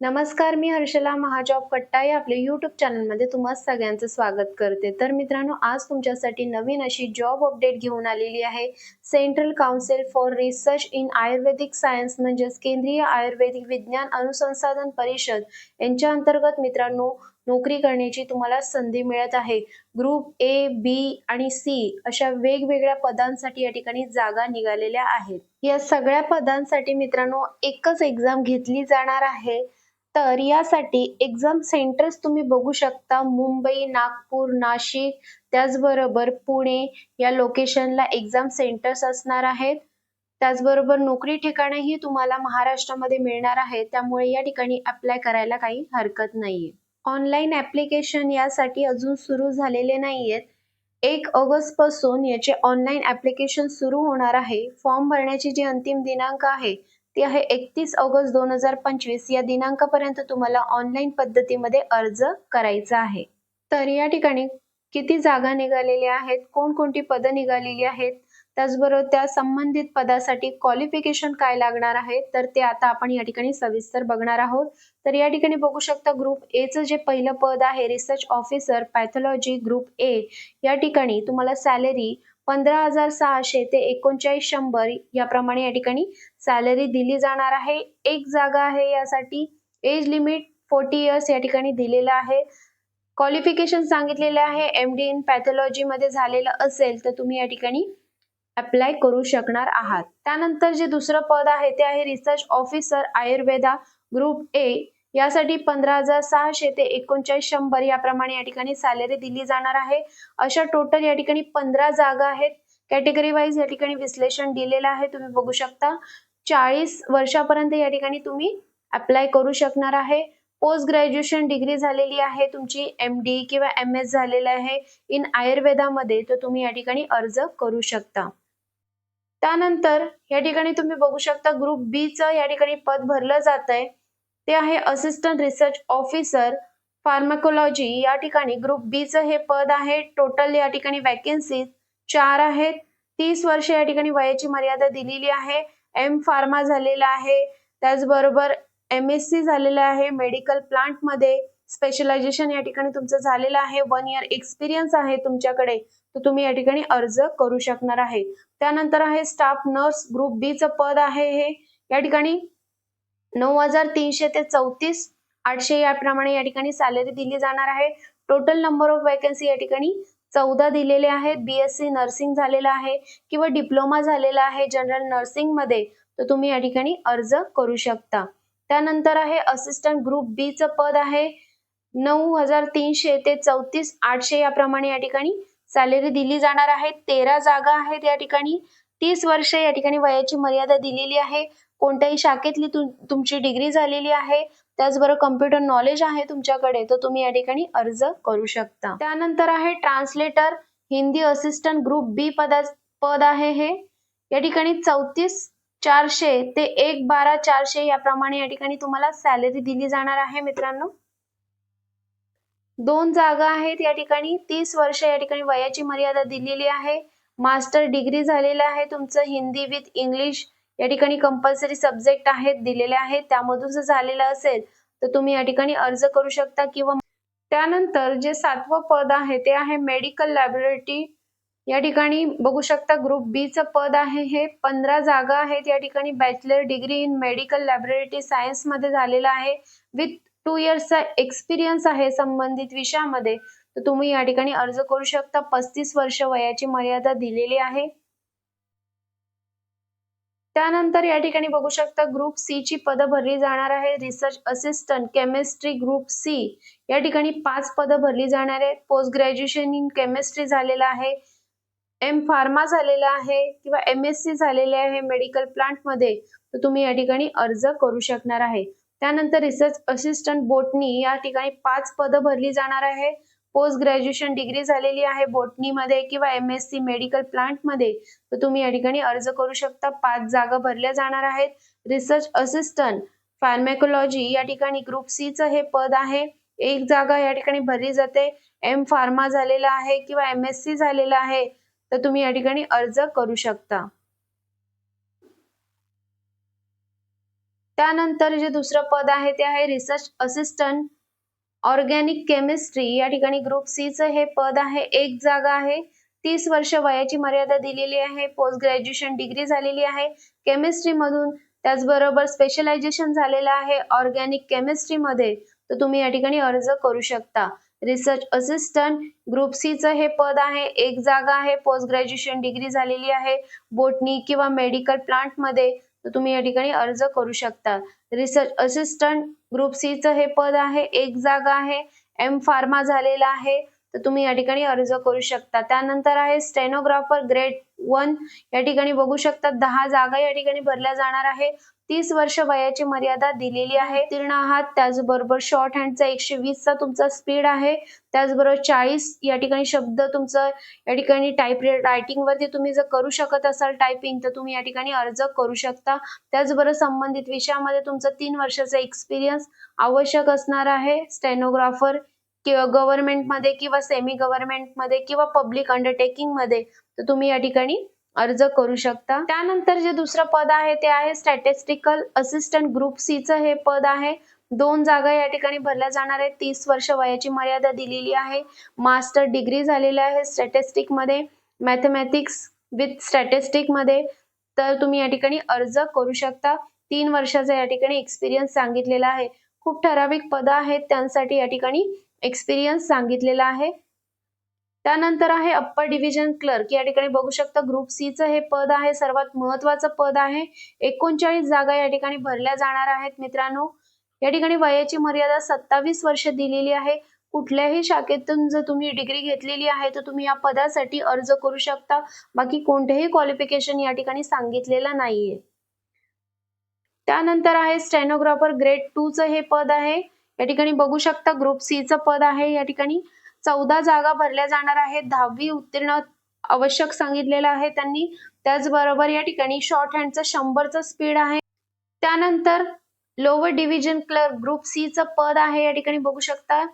नमस्कार मी हर्षला महाजॉब कट्टाई आपल्या युट्यूब चॅनलमध्ये तुम्हा सगळ्यांचं स्वागत करते. तर मित्रांनो आज तुमच्यासाठी नवीन अशी जॉब अपडेट घेऊन आलेली आहे. Central Council for Research in Ayurvedic Science म्हणजेच केंद्रीय आयुर्वेदिक विज्ञान अनुसंधान परिषद यांच्या अंतर्गत मित्रांनो नोकरी करण्याची तुम्हाला संधी मिळत आहे. ग्रुप ए बी आणि सी अशा वेगवेगळ्या पदांसाठी या ठिकाणी जागा निघालेल्या आहेत. या सगळ्या पदांसाठी मित्रांनो एकच एक्झाम घेतली जाणार आहे. तर यासाठी एक्झाम सेंटर्स तुम्ही बघू शकता. मुंबई नागपूर नाशिक त्याचबरोबर पुणे या लोकेशनला एक्झाम सेंटर्स असणार आहेत. त्याचबरोबर नोकरी ठिकाणही तुम्हाला महाराष्ट्रामध्ये मिळणार आहे. त्यामुळे या ठिकाणी अप्लाय करायला काही हरकत नाहीये. ऑनलाईन ऍप्लिकेशन यासाठी अजून सुरू झालेले नाहीयेत. एक ऑगस्टपासून याचे ऑनलाईन ऍप्लिकेशन सुरू होणार आहे. फॉर्म भरण्याची जी अंतिम दिनांक आहे ती आहे एकतीस ऑगस्ट दोन हजार पंचवीस या दिनांकापर्यंत तुम्हाला ऑनलाईन पद्धतीमध्ये अर्ज करायचा आहे. तर या ठिकाणी किती जागा निघालेल्या आहेत कोणकोणती पदं निघालेली आहेत त्याचबरोबर त्या संबंधित पदासाठी क्वालिफिकेशन काय लागणार आहे तर ते आता आपण या ठिकाणी सविस्तर बघणार आहोत. तर या ठिकाणी बघू शकता ग्रुप ए जे पहिलं पद आहे research officer pathology group A या ठिकाणी तुम्हाला सॅलरी पंधरा हजार सहाशे ते एकोणचाळीस शंभर याप्रमाणे या ठिकाणी सॅलरी दिली जाणार आहे. एक जागा आहे यासाठी. एज लिमिट फोर्टी इयर्स या ठिकाणी दिलेलं आहे. क्वालिफिकेशन सांगितलेलं आहे. एम डी इन पॅथॉलॉजी मध्ये झालेलं असेल तर तुम्ही या ठिकाणी अप्लाय करू शकणार आहात. त्यानंतर जे दुसरं पद आहे ते आहे research officer Ayurveda group A यासाठी पंधरा हजार सहाशे ते एकोणचाळीस शंभर याप्रमाणे या ठिकाणी सॅलरी दिली जाणार आहे. अशा टोटल या ठिकाणी पंधरा जागा आहेत. कॅटेगरी वाईज या ठिकाणी विश्लेषण दिलेलं आहे. तुम्ही बघू शकता. चाळीस वर्षापर्यंत या ठिकाणी तुम्ही अप्लाय करू शकणार आहे. पोस्ट ग्रॅज्युएशन डिग्री झालेली आहे. तुमची एम डी किंवा एम एस झालेलं आहे. इन आयुर्वेदामध्ये तर तुम्ही या ठिकाणी अर्ज करू शकता. त्यानंतर या ठिकाणी तुम्ही बघू शकता ग्रुप बी चं या ठिकाणी पद भरलं जात आहे ते आहे असिस्टंट रिसर्च ऑफिसर फार्माकोलॉजी या ठिकाणी ग्रुप बीचं हे पद आहे. टोटल या ठिकाणी वॅकेन्सी चार आहेत. तीस वर्ष या ठिकाणी वयाची मर्यादा दिलेली आहे. एम फार्मा झालेला आहे. त्याचबरोबर एम एस सी झालेलं आहे. मेडिकल प्लांटमध्ये स्पेशलायझेशन या ठिकाणी तुमचं झालेलं आहे. वन इयर एक्सपिरियन्स आहे तुमच्याकडे. तर तुम्ही या ठिकाणी अर्ज करू शकणार आहे. त्यानंतर आहे स्टाफ नर्स ग्रुप बीचं पद आहे हे. या ठिकाणी नऊ हजार तीनशे ते चौतीस आठशे याप्रमाणे या ठिकाणी सॅलरी दिली जाणार आहे. टोटल नंबर ऑफ वॅकन्सी या ठिकाणी चौदा दिलेले आहेत. बीएससी नर्सिंग झालेलं आहे किंवा डिप्लोमा झालेला आहे जनरल नर्सिंगमध्ये. तर तुम्ही या ठिकाणी अर्ज करू शकता. त्यानंतर आहे असिस्टंट ग्रुप बी चं पद आहे. नऊ हजार तीनशे ते चौतीस आठशे याप्रमाणे या ठिकाणी सॅलरी दिली जाणार आहे. तेरा जागा आहेत या ठिकाणी. तीस वर्ष या ठिकाणी वयाची मर्यादा दिलेली आहे. कोणत्याही शाखेतली तुम तुमची डिग्री झालेली आहे. त्याचबरोबर कम्प्युटर नॉलेज आहे तुमच्याकडे तर तुम्ही या ठिकाणी अर्ज करू शकता. त्यानंतर आहे translator Hindi assistant group B पदा पद आहे हे. या ठिकाणी चौतीस चारशे ते एक बारा चारशे याप्रमाणे या ठिकाणी तुम्हाला सॅलरी दिली जाणार आहे मित्रांनो. दोन जागा आहेत या ठिकाणी. तीस वर्ष या ठिकाणी वयाची मर्यादा दिलेली आहे. मास्टर डिग्री झालेलं आहे. तुमचं हिंदी विथ इंग्लिश या ठिकाणी कंपल्सरी सब्जेक्ट आहेत दिलेले आहेत. त्यामधून जर झालेलं असेल तर तुम्ही या ठिकाणी अर्ज करू शकता किंवा त्यानंतर जे सातवं पद आहे ते आहे मेडिकल लॅबोरेटरी या ठिकाणी बघू शकता ग्रुप बी चं पद आहे. हे पंधरा जागा आहेत. या ठिकाणी bachelor degree in medical laboratory सायन्समध्ये झालेलं आहे. विथ टू इयर्सचा एक्सपिरियन्स आहे संबंधित विषयामध्ये. तर तुम्ही या ठिकाणी अर्ज करू शकता. पस्तीस वर्ष वयाची मर्यादा दिलेली आहे. त्यानंतर या ठिकाणी बघू शकता ग्रुप सी ची पदं भरली जाणार आहे. Research assistant chemistry group C या ठिकाणी पाच पदं भरली जाणार आहेत. पोस्ट ग्रॅज्युएशन इन केमिस्ट्री झालेलं आहे. एम फार्मा झालेला आहे किंवा एम एस सी झालेले आहे मेडिकल प्लांटमध्ये. तर तुम्ही या ठिकाणी अर्ज करू शकणार आहे. त्यानंतर रिसर्च असिस्टंट बोटनी या ठिकाणी पाच पदं भरली जाणार आहे. पोस्ट ग्रॅज्युएशन डिग्री झालेली आहे बोटनीमध्ये किंवा एम एस सी मेडिकल प्लांटमध्ये तर तुम्ही या ठिकाणी अर्ज करू शकता. पाच जागा भरल्या जाणार आहेत. रिसर्च असिस्टंट फार्मॅकोलॉजी या ठिकाणी ग्रुप सीचं हे पद आहे. एक जागा या ठिकाणी भरली जाते. एम फार्मा झालेला आहे किंवा एम एस सी झालेला आहे तर तुम्ही या ठिकाणी अर्ज करू शकता. त्यानंतर जे दुसरं पद आहे ते आहे रिसर्च असिस्टंट ऑर्गॅनिक केमिस्ट्री या ठिकाणी ग्रुप सीचं हे पद आहे. एक जागा आहे. तीस वर्ष वयाची मर्यादा दिलेली आहे. पोस्ट ग्रॅज्युएशन डिग्री झालेली आहे. केमिस्ट्री मधून त्याचबरोबर स्पेशलायझेशन झालेलं आहे. ऑर्गॅनिक केमिस्ट्री मध्ये तर तुम्ही या ठिकाणी अर्ज करू शकता. रिसर्च असिस्टंट ग्रुप सीचं हे पद आहे. एक जागा आहे. पोस्ट ग्रॅज्युएशन डिग्री झालेली आहे. बोटनी किंवा मेडिकल प्लांटमध्ये तर तुम्ही या ठिकाणी अर्ज करू शकता. रिसर्च असिस्टंट ग्रुप सीचं हे पद आहे. एक जागा आहे. एम फार्मा झालेला आहे. तर तुम्ही या ठिकाणी अर्ज करू शकता. त्यानंतर आहे स्टेनोग्राफर ग्रेड वन या ठिकाणी बघू शकता दहा जागा या ठिकाणी भरल्या जाणार आहे. तीस वर्ष वयाची मर्यादा दिलेली आहे. तीर्ण आहात त्याचबरोबर शॉर्ट हँडचा एकशे वीसचा तुमचा स्पीड आहे. त्याचबरोबर चाळीस या ठिकाणी शब्द तुमचं या ठिकाणी टाईप रायटिंग वरती तुम्ही जर करू शकत असाल टायपिंग तर तुम्ही या ठिकाणी अर्ज करू शकता. त्याचबरोबर संबंधित विषयामध्ये तुमचा तीन वर्षाचा एक्सपिरियन्स आवश्यक असणार आहे. स्टेनोग्राफर किंवा गव्हर्नमेंटमध्ये किंवा सेमी गव्हर्नमेंटमध्ये किंवा पब्लिक अंडरटेकिंगमध्ये तर तुम्ही या ठिकाणी अर्ज करू शकता. त्यानंतर जे दुसरं पद आहे ते आहे स्टॅटिस्टिकल असिस्टंट ग्रुप सीचं हे पद आहे. दोन जागा या ठिकाणी भरल्या जाणार आहेत. तीस वर्ष वयाची मर्यादा दिलेली आहे. मास्टर डिग्री झालेली आहे स्टॅटिस्टिकमध्ये मॅथमॅटिक्स विथ स्टॅटिस्टिकमध्ये तर तुम्ही या ठिकाणी अर्ज करू शकता. तीन वर्षाचा या ठिकाणी एक्सपिरियन्स सांगितलेला आहे. खूप ठराविक पद आहेत त्यांसाठी या ठिकाणी एक्सपिरियन्स सांगितलेला आहे. त्यानंतर आहे अप्पर डिव्हिजन क्लर्क या ठिकाणी बघू शकता ग्रुप सीचं हे पद आहे. सर्वात महत्वाचं पद आहे. एकोणचाळीस जागा या ठिकाणी भरल्या जाणार आहेत मित्रांनो. या ठिकाणी वयाची मर्यादा सत्तावीस वर्ष दिलेली आहे. कुठल्याही शाखेतून जर तुम्ही डिग्री घेतलेली आहे तर तुम्ही या पदासाठी अर्ज करू शकता. बाकी कोणतेही क्वालिफिकेशन या ठिकाणी सांगितलेलं नाहीये. त्यानंतर आहे स्टेनोग्राफर ग्रेड टू चं हे पद आहे. या ठिकाणी बघू शकता ग्रुप सी चं पद आहे. या ठिकाणी चौदा जागा भरल्या जाणार आहेत. दहावी उत्तीर्ण आवश्यक सांगितलेलं आहे त्यांनी. त्याचबरोबर या ठिकाणी शॉर्ट हँडचं शंभरचं स्पीड आहे. त्यानंतर lower division clerk group C चं पद आहे. या ठिकाणी बघू शकता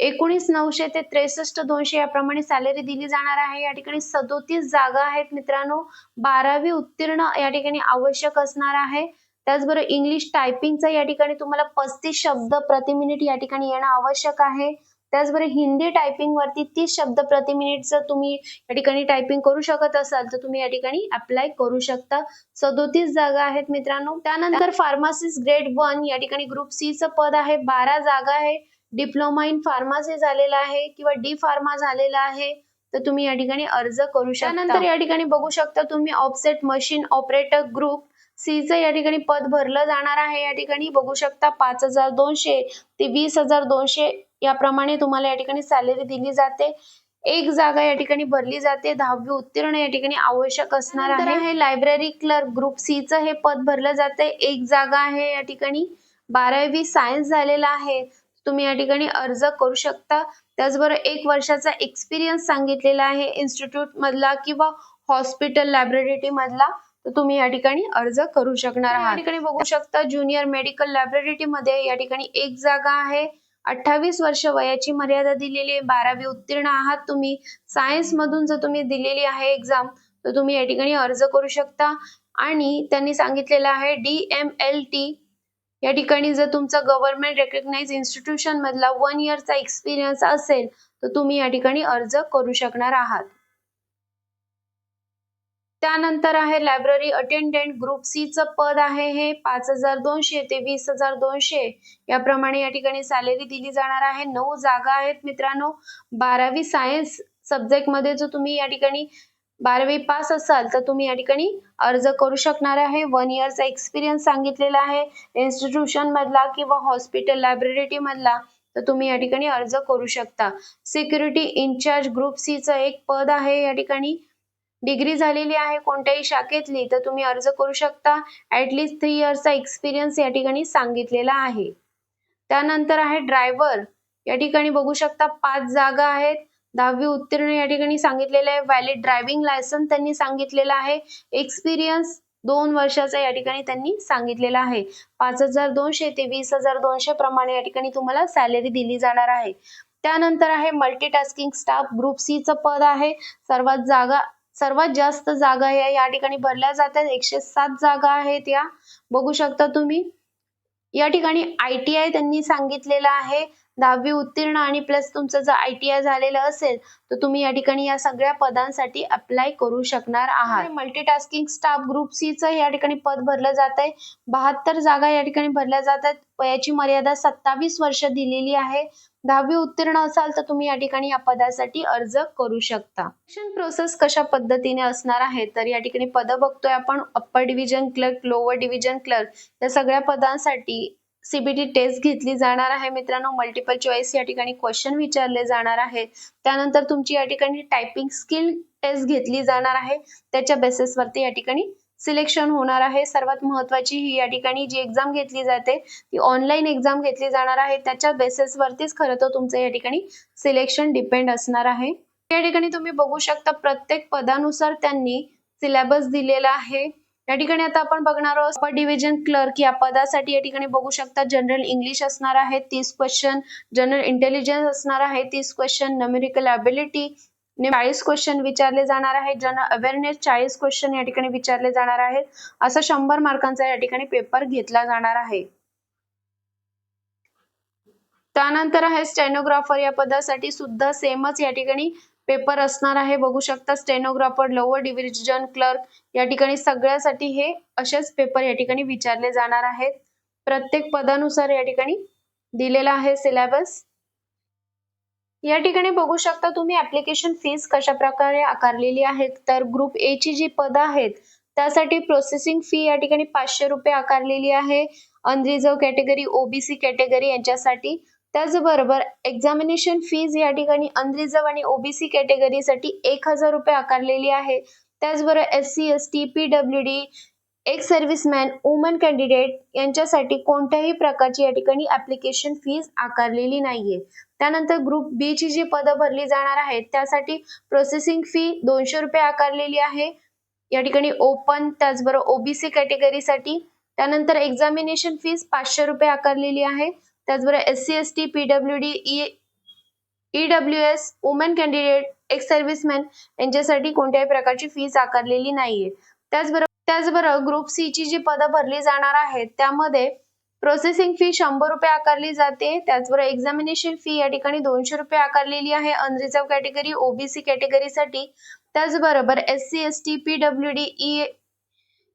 एकोणीस नऊशे ते त्रेसष्ट दोनशे याप्रमाणे सॅलरी दिली जाणार आहे. या ठिकाणी सदोतीस जागा आहेत मित्रांनो. बारावी उत्तीर्ण या ठिकाणी आवश्यक असणार आहे. त्याचबरोबर इंग्लिश टायपिंगचा या ठिकाणी तुम्हाला पस्तीस शब्द प्रति मिनिट या ठिकाणी येणं आवश्यक आहे. त्याचबरोबर हिंदी टायपिंग वरती तीस शब्द प्रति मिनिट जर तुम्ही या ठिकाणी टायपिंग करू शकत असाल तर तुम्ही या ठिकाणी अप्लाय करू शकता. सदोतीस जागा आहेत मित्रांनो. त्यानंतर फार्मासिस्ट ग्रेड वन या ठिकाणी ग्रुप सी चं पद आहे. बारा जागा आहे. डिप्लोमा इन फार्मासी झालेला आहे किंवा डी फार्मा झालेला आहे. तर तुम्ही या ठिकाणी अर्ज करू शकता. नंतर या ठिकाणी बघू शकता तुम्ही offset machine operator group C चं या ठिकाणी पद भरलं जाणार आहे. या ठिकाणी बघू शकता पाच हजार दोनशे ते वीस हजार दोनशे याप्रमाणे तुम्हाला या ठिकाणी सॅलरी दिली जाते. एक जागा या ठिकाणी भरली जाते. दहावी उत्तीर्ण या ठिकाणी आवश्यक असणार आहे. लायब्ररी क्लर्क ग्रुप सी चं हे पद भरलं जाते. एक जागा आहे या ठिकाणी. बारावी सायन्स झालेला आहे. तुम्ही या ठिकाणी अर्ज करू शकता. त्याचबरोबर एक वर्षाचा एक्सपिरियन्स सांगितलेला आहे. इन्स्टिट्यूट मधला किंवा हॉस्पिटल लॅबोरेटरी मधला. तर तुम्ही या ठिकाणी अर्ज करू शकणार आहात या ठिकाणी बघू शकता ज्युनियर मेडिकल लॅबोरेटरी मध्ये या ठिकाणी एक जागा आहे. अठ्ठावीस वर्ष वयाची मर्यादा दिलेली आहे. बारावी उत्तीर्ण आहात तुम्ही. सायन्स मधून जर तुम्ही दिलेली आहे एक्झाम तर तुम्ही या ठिकाणी अर्ज करू शकता. आणि त्यांनी सांगितलेलं आहे डी एम एल टी या ठिकाणी जर तुमचा गव्हर्नमेंट रेकग्नाइज इन्स्टिट्यूशन मधला वन इयरचा एक्सपिरियन्स असेल तर तुम्ही या ठिकाणी अर्ज करू शकणार आहात. त्यानंतर आहे लायब्ररी अटेंडंट ग्रुप सीचं पद आहे हे. पाच हजार दोनशे ते वीस हजार दोनशे. याप्रमाणे या ठिकाणी सॅलरी दिली जाणार आहे. नऊ जागा आहेत मित्रांनो. बारावी सायन्स सब्जेक्टमध्ये जो तुम्ही या ठिकाणी बारावी पास असाल तर तुम्ही या ठिकाणी अर्ज करू शकणार आहे. वन इयरचा एक्सपिरियन्स सांगितलेला आहे. इन्स्टिट्यूशन मधला किंवा हॉस्पिटल लायब्ररी मधला तर तुम्ही या ठिकाणी अर्ज करू शकता. सिक्युरिटी इन्चार्ज ग्रुप सीचं एक पद आहे या ठिकाणी. डिग्री झालेली आहे कोणत्याही शाखेतली तर तुम्ही अर्ज करू शकता. ऍटलीस्ट थ्री इयर्सचा एक्सपिरियन्स या ठिकाणी सांगितलेला आहे. त्यानंतर आहे ड्रायव्हर या ठिकाणी बघू शकता पाच जागा आहेत. दहावी उत्तीर्ण या ठिकाणी सांगितलेलं आहे. व्हॅलिड ड्रायव्हिंग लायसन्स त्यांनी सांगितलेलं आहे. एक्सपिरियन्स दोन वर्षाचा या ठिकाणी त्यांनी सांगितलेला आहे. पाच हजार दोनशे ते वीस हजार दोनशे प्रमाणे या ठिकाणी तुम्हाला सॅलरी दिली जाणार आहे. त्यानंतर आहे मल्टीटास्किंग स्टाफ ग्रुप सी च पद आहे. सर्वात जागा सर्वात जास्त जागा या या ठिकाणी भरल्या जातात. एकशे सात जागा आहेत या. बघू शकता तुम्ही. या ठिकाणी आय टी आय त्यांनी सांगितलेलं आहे. दहावी उत्तीर्ण आणि प्लस तुमचं जर आय टी आय झालेलं असेल तर तुम्ही या ठिकाणी या सगळ्या पदांसाठी अप्लाय करू शकणार आहात. मल्टीटास्किंग स्टाफ ग्रुप सी चं या ठिकाणी पद भरलं जात आहे. बहात्तर जागा या ठिकाणी भरल्या जातात. वयाची मर्यादा सत्तावीस वर्ष दिलेली आहे. दहावी उत्तीर्ण असाल तर तुम्ही या ठिकाणी या पदासाठी अर्ज करू शकता. शिक्षण प्रोसेस कशा पद्धतीने असणार आहे? तर या ठिकाणी पद बघतोय आपण. Upper division clerk lower division clerk या सगळ्या पदांसाठी सीबीटी टेस्ट घेतली जाणार आहे. मित्रांनो मल्टिपल चॉईस या ठिकाणी क्वेश्चन विचारले जाणार आहे त्यानंतर तुमची या ठिकाणी टायपिंग स्किल टेस्ट घेतली जाणार आहे. त्याच्या बेसिसवरती या ठिकाणी सिलेक्शन होणार आहे. सर्वात महत्वाची ही या ठिकाणी जी एक्झाम घेतली जाते ती ऑनलाईन एक्झाम घेतली जाणार आहे. त्याच्या बेसिसवरतीच खरं तर तुमचं या ठिकाणी सिलेक्शन डिपेंड असणार आहे. या ठिकाणी तुम्ही बघू शकता प्रत्येक पदानुसार त्यांनी सिलेबस दिलेला आहे. या ठिकाणी आता आपण बघणार आहोत सब डिव्हिजन क्लर्क या पदासाठी या ठिकाणी बघू शकता जनरल इंग्लिश असणार आहे तीस क्वेश्चन जनरल इंटेलिजन्स असणार आहे तीस क्वेश्चन न्यूमेरिकल अबिलिटी चाळीस क्वेश्चन विचारले जाणार आहेत. ज्यांना अवेअरनेस चाळीस क्वेश्चन या ठिकाणी विचारले जाणार आहेत. असं शंभर मार्कांचा या ठिकाणी पेपर घेतला जाणार आहे. त्यानंतर आहे स्टेनोग्राफर या पदासाठी सुद्धा सेमच या ठिकाणी पेपर असणार आहे. बघू शकता स्टेनोग्राफर लोअर डिव्हिजन क्लर्क या ठिकाणी सगळ्यासाठी हे असेच पेपर या ठिकाणी विचारले जाणार आहेत. प्रत्येक पदानुसार या ठिकाणी दिलेला आहे सिलेबस या ठिकाणी बघू शकता तुम्ही ऍप्लिकेशन फीस कशा प्रकारे आकारलेली आहेत. तर ग्रुप ए ची जी पद आहेत त्यासाठी प्रोसेसिंग फी या ठिकाणी पाचशे रुपये आकारलेली आहे. अनरिझर्व कॅटेगरी ओबीसी कॅटेगरी यांच्यासाठी. त्याचबरोबर एक्झामिनेशन फीज या ठिकाणी अनरिझर्व आणि ओबीसी कॅटेगरीसाठी एक हजार रुपये आकारलेली आहे. त्याचबरोबर S C S T P W D एक सर्व्हिसमॅन वुमन कॅन्डिडेट यांच्यासाठी कोणत्याही प्रकारची या ठिकाणी ऍप्लिकेशन फीज आकारलेली नाहीये. त्यानंतर ग्रुप बी ची जी पदं भरली जाणार आहेत त्यासाठी प्रोसेसिंग फी दोनशे रुपये आकारलेली आहे. या ठिकाणी ओपन त्याचबरोबर ओबीसी कॅटेगरीसाठी त्यानंतर एक्झामिनेशन फीज पाचशे रुपये आकारलेली आहे. त्याचबरोबर S C S T P W D E W S women candidate ex serviceman यांच्यासाठी कोणत्याही प्रकारची फीज आकारलेली नाहीये. त्याचबरोबर त्याचबरोबर ग्रुप सी ची जी पदं भरली जाणार आहेत त्यामध्ये प्रोसेसिंग फी शंभर रुपये आकारली जाते. त्याचबरोबर एक्झामिनेशन फी या ठिकाणी दोनशे रुपये आकारलेली आहे. अनरिझर्व कॅटेगरी ओबीसी कॅटेगरीसाठी त्याचबरोबर S C S T P W D E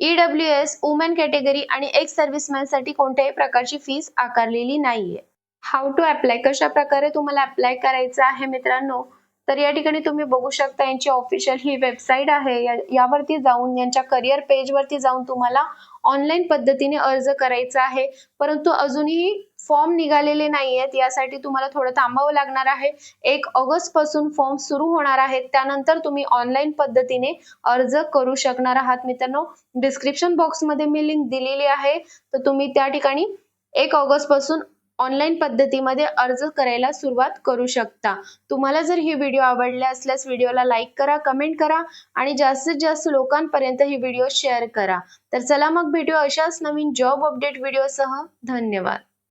EW S women category आणि एक्स सर्व्हिसमॅनसाठी कोणत्याही प्रकारची फीस आकारलेली नाहीये. हाऊ टू अप्लाय कशा प्रकारे तुम्हाला अप्लाय करायचं आहे मित्रांनो? तर या ठिकाणी तुम्ही बघू शकता यांची ऑफिशियल ही वेबसाईट आहे. यावरती जाऊन यांच्या करिअर पेजवरती जाऊन तुम्हाला ऑनलाईन पद्धतीने अर्ज करायचा आहे. परंतु अजूनही फॉर्म निघालेले नाही आहेत यासाठी तुम्हाला थोडं थांबावं लागणार आहे. एक ऑगस्टपासून फॉर्म सुरू होणार आहेत. त्यानंतर तुम्ही ऑनलाईन पद्धतीने अर्ज करू शकणार आहात. मित्रांनो डिस्क्रिप्शन बॉक्समध्ये मी लिंक दिलेली आहे. तर तुम्ही त्या ठिकाणी एक ऑगस्टपासून ऑनलाईन पद्धतीमध्ये अर्ज करायला सुरुवात करू शकता. तुम्हाला जर ही व्हिडिओ आवडले असल्यास व्हिडिओला लाईक करा कमेंट करा आणि जास्तीत जास्त लोकांपर्यंत ही व्हिडिओ शेअर करा. तर चला मग भेटू अशाच नवीन जॉब अपडेट व्हिडिओसह धन्यवाद.